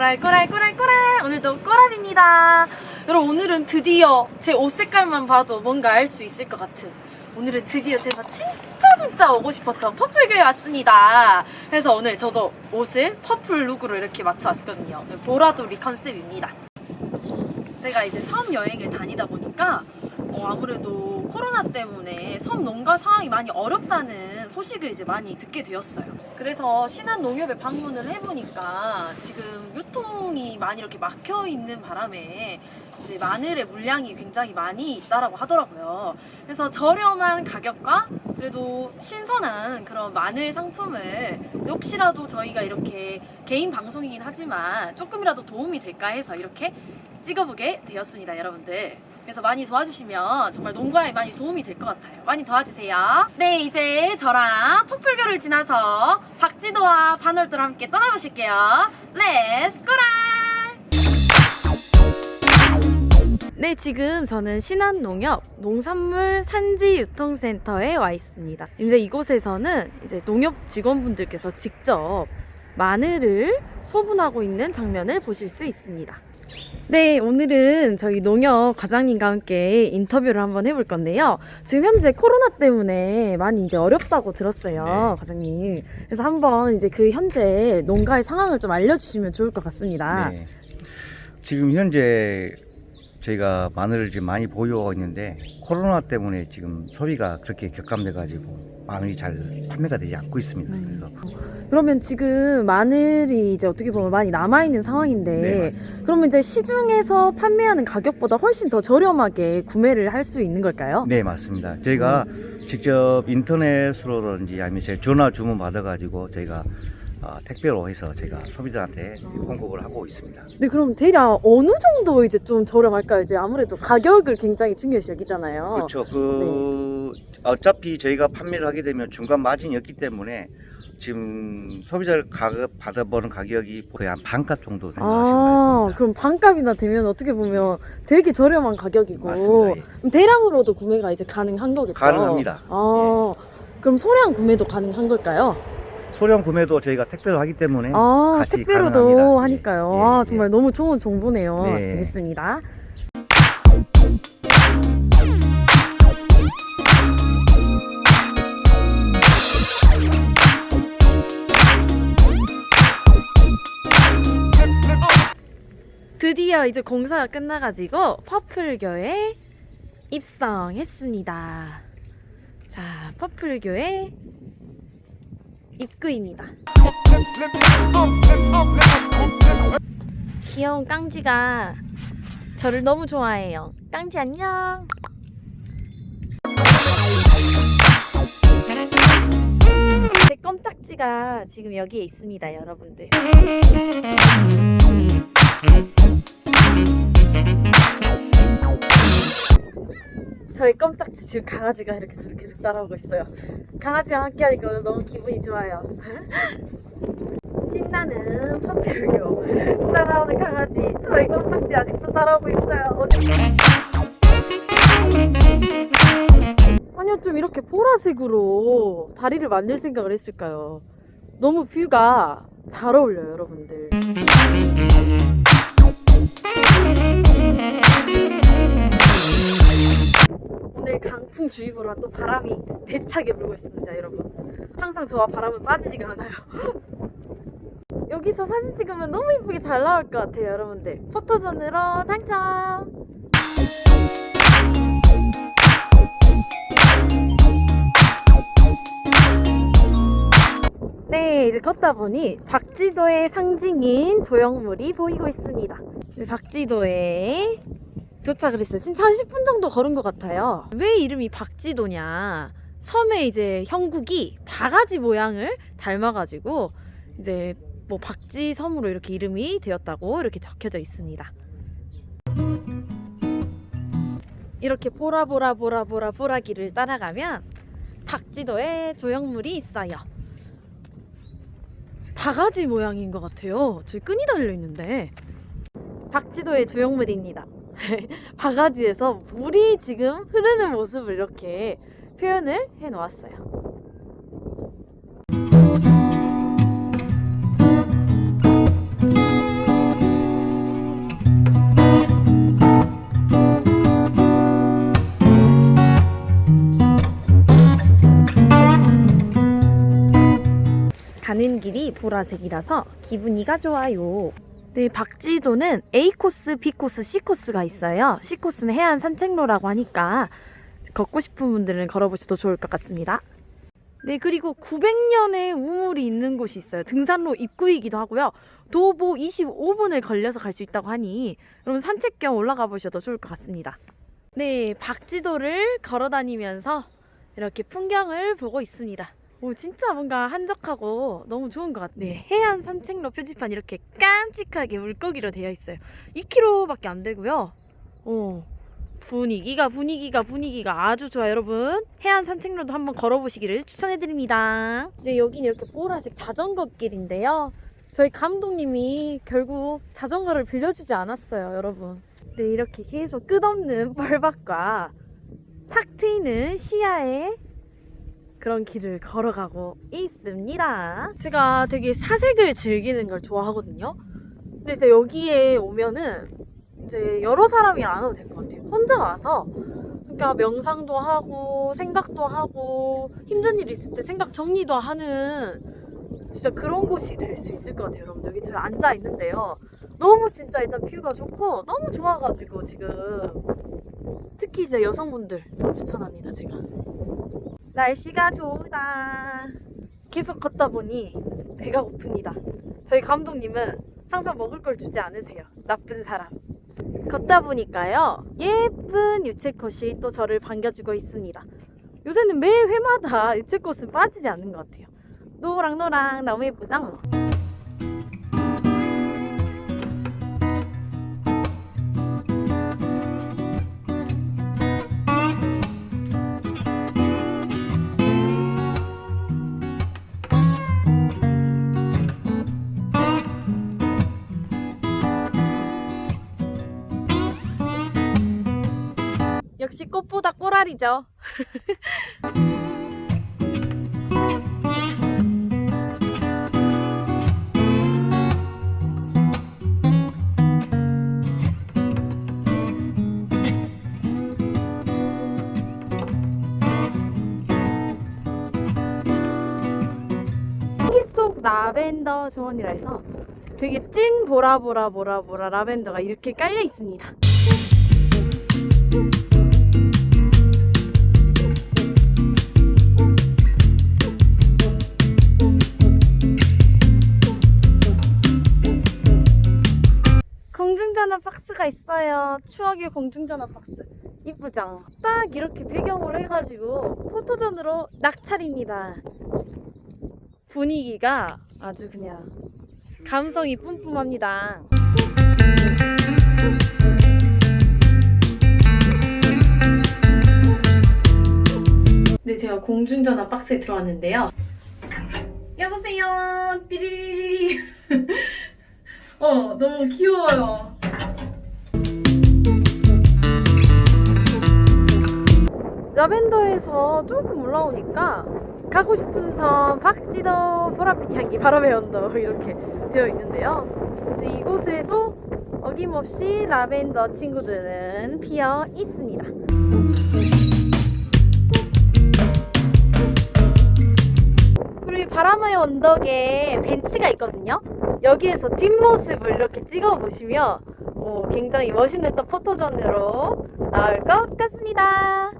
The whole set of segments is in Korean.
꼬랄 꼬랄 꼬랄 꼬랄. 오늘도 꼬랄입니다. 여러분 오늘은 드디어 제 옷 색깔만 봐도 뭔가 알 수 있을 것 같은. 오늘은 드디어 제가 진짜 진짜 오고 싶었던 퍼플교에 왔습니다. 그래서 오늘 저도 옷을 퍼플 룩으로 이렇게 맞춰 왔거든요. 보라돌이 컨셉입니다. 제가 이제 섬 여행을 다니다 보니까 어, 아무래도 코로나 때문에 섬 농가 상황이 많이 어렵다는 소식을 이제 많이 듣게 되었어요. 그래서 신안 농협에 방문을 해보니까 지금 유통이 많이 이렇게 막혀 있는 바람에 이제 마늘의 물량이 굉장히 많이 있다라고 하더라고요. 그래서 저렴한 가격과 그래도 신선한 그런 마늘 상품을 혹시라도 저희가 이렇게 개인 방송이긴 하지만 조금이라도 도움이 될까 해서 이렇게 찍어보게 되었습니다, 여러분들. 그래서 많이 도와주시면 정말 농가에 많이 도움이 될 것 같아요. 많이 도와주세요. 네, 이제 저랑 퍼플교를 지나서 박지도와 반월도랑 함께 떠나보실게요. 렛츠 고랄! 네, 지금 저는 신안농협 농산물 산지 유통센터에 와 있습니다. 이제 이곳에서는 이제 농협 직원분들께서 직접 마늘을 소분하고 있는 장면을 보실 수 있습니다. 네, 오늘은 저희 농협 과장님과 함께 인터뷰를 한번 해볼 건데요. 지금 현재 코로나 때문에 많이 이제 어렵다고 들었어요, 네. 과장님. 그래서 한번 이제 그 현재 농가의 상황을 좀 알려주시면 좋을 것 같습니다. 네. 지금 현재 저희가 마늘을 지금 많이 보유하고 있는데 코로나 때문에 지금 소비가 그렇게 격감돼 가지고 마늘이 잘 판매가 되지 않고 있습니다. 네. 그래서 그러면 지금 마늘이 이제 어떻게 보면 많이 남아 있는 상황인데, 네. 그러면 이제 시중에서 판매하는 가격보다 훨씬 더 저렴하게 구매를 할 수 있는 걸까요? 네 맞습니다. 저희가 직접 인터넷으로든지 아니면 제 전화 주문 받아 가지고 저희가 아, 택배로 해서 제가 소비자한테 공급을 하고 있습니다. 네, 그럼 대략 어느 정도 이제 좀 저렴할까요? 이제 아무래도 가격을 굉장히 중요시 여기잖아요. 그렇죠. 그 네. 어차피 저희가 판매를 하게 되면 중간 마진이 없기 때문에 지금 소비자를 가격 받아보는 가격이 거의 한 반값 정도 된다 하시면 아, 됩니다. 그럼 반값이나 되면 어떻게 보면 되게 저렴한 가격이고 맞습니다. 예. 대량으로도 구매가 이제 가능한 거겠죠? 가능합니다. 아, 그럼 소량 구매도 가능한 걸까요? 소량 구매도 저희가 택배로 하기 때문에 아, 같이 택배로도 가능합니다. 하니까요. 예, 아, 예, 정말 너무 좋은 정보네요. 네. 알겠습니다. 드디어 이제 공사가 끝나가지고 퍼플교에 입성했습니다. 자, 퍼플교의 입구입니다. 귀여운 깡지가 저를 너무 좋아해요. 깡지 안녕. 제 껌딱지가 지금 여기에 있습니다, 여러분들. 저희 껌딱지 지금 강아지가 이렇게 저를 계속 따라오고 있어요. 강아지와 함께 하니까 너무 기분이 좋아요. 신나는 퍼플교 따라오는 강아지. 저희 껌딱지 아직도 따라오고 있어요. 아니요 좀 이렇게 보라색으로 다리를 만들 생각을 했을까요? 너무 뷰가 잘 어울려요 여러분들 오늘 강풍주의보라 또 바람이 대차게 불고 있습니다 여러분. 항상 저와 바람은 빠지지가 않아요. 여기서 사진 찍으면 너무 이쁘게 잘 나올 것 같아요 여러분들. 포토존으로 당첨! 네 이제 걷다 보니 박지도의 상징인 조형물이 보이고 있습니다. 네, 박지도에 도착을 했어요 진짜 한 10분 정도 걸은 것 같아요 왜 이름이 박지도냐 섬의 이제 형국이 바가지 모양을 닮아가지고 이제 뭐 박지 섬으로 이렇게 이름이 되었다고 이렇게 적혀져 있습니다. 이렇게 보라 보라 보라 보라 보라기를 따라가면 박지도에 조형물이 있어요. 바가지 모양인 것 같아요. 저기 끈이 달려 있는데 박지도의 조형물입니다. 바가지에서 물이 지금 흐르는 모습을 이렇게 표현을 해 놓았어요. 가는 길이 보라색이라서 기분이가 좋아요. 네, 박지도는 A 코스, B 코스, C 코스가 있어요. C 코스는 해안 산책로라고 하니까 걷고 싶은 분들은 걸어보셔도 좋을 것 같습니다. 네, 그리고 900년의 우물이 있는 곳이 있어요. 등산로 입구이기도 하고요. 도보 25분을 걸려서 갈 수 있다고 하니 여러분 산책 겸 올라가 보셔도 좋을 것 같습니다. 네, 박지도를 걸어 다니면서 이렇게 풍경을 보고 있습니다. 오, 진짜 뭔가 한적하고 너무 좋은 것 같아요. 네, 해안 산책로 표지판 이렇게 깜찍하게 물고기로 되어 있어요. 2km밖에 안 되고요. 어, 분위기가 분위기가 분위기가 아주 좋아요, 여러분. 해안 산책로도 한번 걸어보시기를 추천해드립니다. 네, 여긴 이렇게 보라색 자전거 길인데요. 저희 감독님이 결국 자전거를 빌려주지 않았어요, 여러분. 네, 이렇게 계속 끝없는 뻘밭과 탁 트이는 시야에 그런 길을 걸어가고 있습니다. 제가 되게 사색을 즐기는 걸 좋아하거든요. 근데 이제 여기에 오면은 이제 여러 사람이랑 안 와도 될 것 같아요. 혼자 와서 그러니까 명상도 하고 생각도 하고 힘든 일 있을 때 생각 정리도 하는 진짜 그런 곳이 될 수 있을 것 같아요, 여러분. 여기 지금 앉아 있는데요. 너무 진짜 일단 뷰가 좋고 너무 좋아가지고 지금 특히 이제 여성분들 더 추천합니다, 제가. 날씨가 좋다. 계속 걷다 보니 배가 고픕니다. 저희 감독님은 항상 먹을 걸 주지 않으세요. 나쁜 사람. 걷다 보니까요. 예쁜 유채꽃이 또 저를 반겨주고 있습니다. 요새는 매 회마다 유채꽃은 빠지지 않는 것 같아요. 노랑노랑 너무 예쁘죠? 꽃보다 꼬라리죠. 속 라벤더 조언이라 해서 되게 찐 보라보라 보라보라 라벤더가 이렇게 깔려 있습니다. 있어요. 추억의 공중전화 박스. 이쁘죠? 딱 이렇게 배경으로 해가지고 포토전으로 낙찰입니다. 분위기가 아주 그냥 감성이 뿜뿜합니다. 네, 제가 공중전화 박스에 들어왔는데요. 여보세요. 띠리리리. 어, 너무 귀여워요. 라벤더에서 조금 올라오니까 가고 싶은 섬 박지도 보랏빛 향기 바람의 언덕 이렇게 되어 있는데요. 이곳에도 어김없이 라벤더 친구들은 피어 있습니다. 그리고 이 바람의 언덕에 벤치가 있거든요. 여기에서 뒷모습을 이렇게 찍어 보시면 어, 굉장히 멋있는 또 포토전으로 나올 것 같습니다.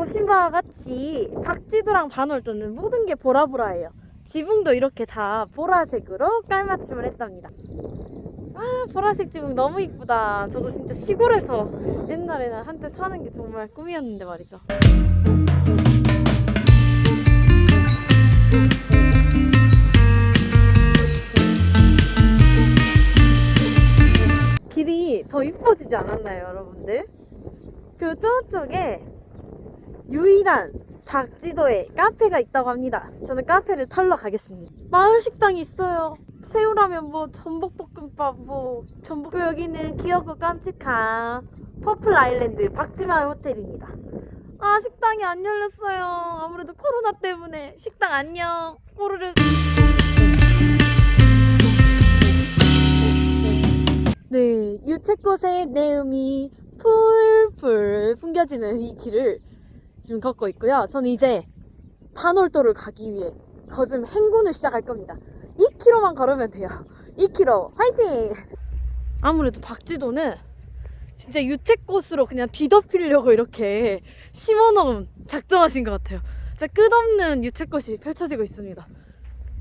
보신 바와 같이 박지도랑 반월도는 모든 게 보라보라예요. 지붕도 이렇게 다 보라색으로 깔맞춤을 했답니다. 아 보라색 지붕 너무 이쁘다. 저도 진짜 시골에서 옛날에는 한때 사는 게 정말 꿈이었는데 말이죠. 길이 더 이뻐지지 않았나요, 여러분들? 그 저쪽에 유일한 박지도에 카페가 있다고 합니다. 저는 카페를 털러 가겠습니다. 마을 식당이 있어요. 새우라면 뭐 전복볶음밥 뭐 전복 여기는 귀엽고 깜찍한 퍼플 아일랜드 박지마을 호텔입니다. 아 식당이 안 열렸어요. 아무래도 코로나 때문에 식당 안녕. 꼬르륵. 네 유채꽃의 내음이 풀풀 풍겨지는 이 길을 지금 걷고 있고요. 저는 이제 반월도를 가기 위해 거즘 행군을 시작할 겁니다. 2km만 걸으면 돼요. 2km 화이팅! 아무래도 박지도는 진짜 유채꽃으로 그냥 뒤덮이려고 이렇게 심어놓은 작정하신 것 같아요. 진짜 끝없는 유채꽃이 펼쳐지고 있습니다.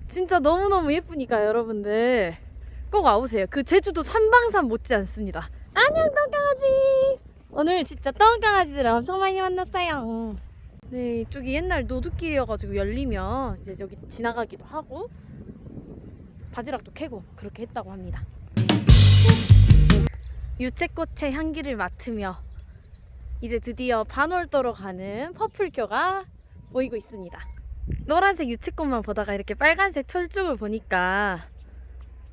진짜 너무너무 예쁘니까 여러분들 꼭 와보세요. 그 제주도 삼방산 못지 않습니다. 안녕 똥강아지! 오늘 진짜 똥강아지들 엄청 많이 만났어요. 네, 이쪽이 옛날 노드길이어가지고 열리면 이제 저기 지나가기도 하고 바지락도 캐고 그렇게 했다고 합니다. 유채꽃의 향기를 맡으며 이제 드디어 반월도로 가는 퍼플교가 보이고 있습니다. 노란색 유채꽃만 보다가 이렇게 빨간색 철쭉을 보니까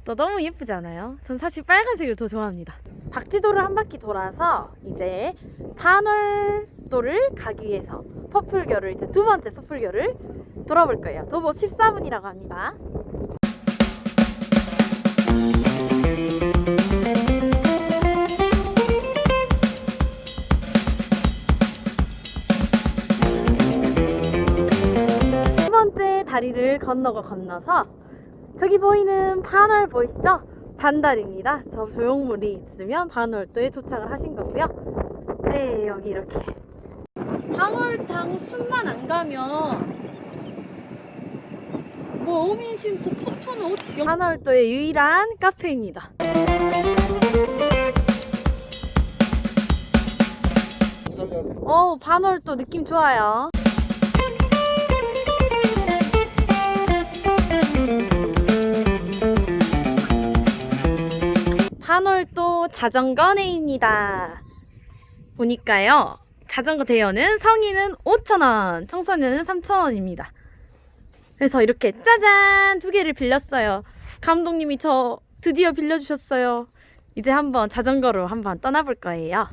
또 너무 예쁘지 않아요? 전 사실 빨간색을 더 좋아합니다. 박지도를 한 바퀴 돌아서 이제 반월도를 가기 위해서 퍼플교를 이제 두 번째 퍼플교를 돌아볼 거예요. 도보 14분이라고 합니다. 다리를 건너고 건너서 저기 보이는 반월 보이시죠? 반달입니다. 저 조형물이 있으면 반월도에 도착을 하신 거고요. 네, 여기 이렇게. 방월당 순만 안 가면 뭐 오민쉼터 토토는 옷 반월도의 유일한 카페입니다. 어 반월도 느낌 좋아요. 반월도 자전거 내입니다. 보니까요. 자전거 대여는 성인은 5,000원, 청소년은 3,000원입니다. 그래서 이렇게 짜잔 두 개를 빌렸어요. 감독님이 저 드디어 빌려주셨어요. 이제 한번 자전거로 한번 떠나볼 거예요.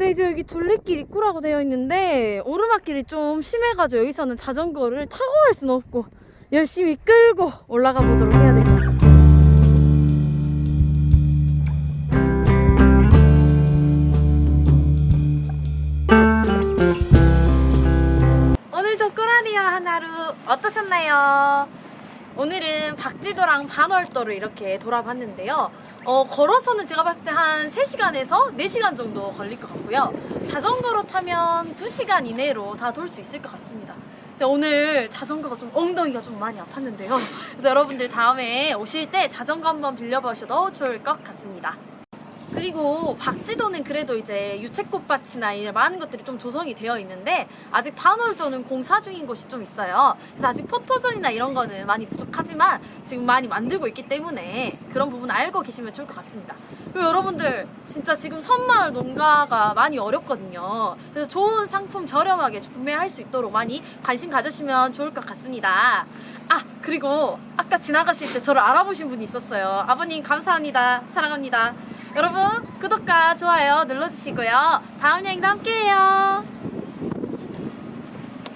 근데 이제 여기 둘레길 입구라고 되어 있는데 오르막길이 좀 심해가지고 여기서는 자전거를 타고 갈 수는 없고 열심히 끌고 올라가 보도록 해야 될 것 같아요. 오늘은 박지도랑 반월도를 이렇게 돌아봤는데요. 어, 걸어서는 제가 봤을 때 한 3시간에서 4시간 정도 걸릴 것 같고요. 자전거로 타면 2시간 이내로 다 돌 수 있을 것 같습니다. 오늘 자전거가 좀 엉덩이가 좀 많이 아팠는데요. 그래서 여러분들 다음에 오실 때 자전거 한번 빌려보셔도 좋을 것 같습니다. 그리고 박지도는 그래도 이제 유채꽃밭이나 이런 많은 것들이 좀 조성이 되어 있는데 아직 반월도는 공사 중인 곳이 좀 있어요. 그래서 아직 포토존이나 이런 거는 많이 부족하지만 지금 많이 만들고 있기 때문에 그런 부분 알고 계시면 좋을 것 같습니다. 그리고 여러분들 진짜 지금 섬마을 농가가 많이 어렵거든요. 그래서 좋은 상품 저렴하게 구매할 수 있도록 많이 관심 가져주시면 좋을 것 같습니다. 아 그리고 아까 지나가실 때 저를 알아보신 분이 있었어요. 아버님 감사합니다. 사랑합니다. 여러분 구독과 좋아요 눌러주시고요. 다음 여행도 함께해요.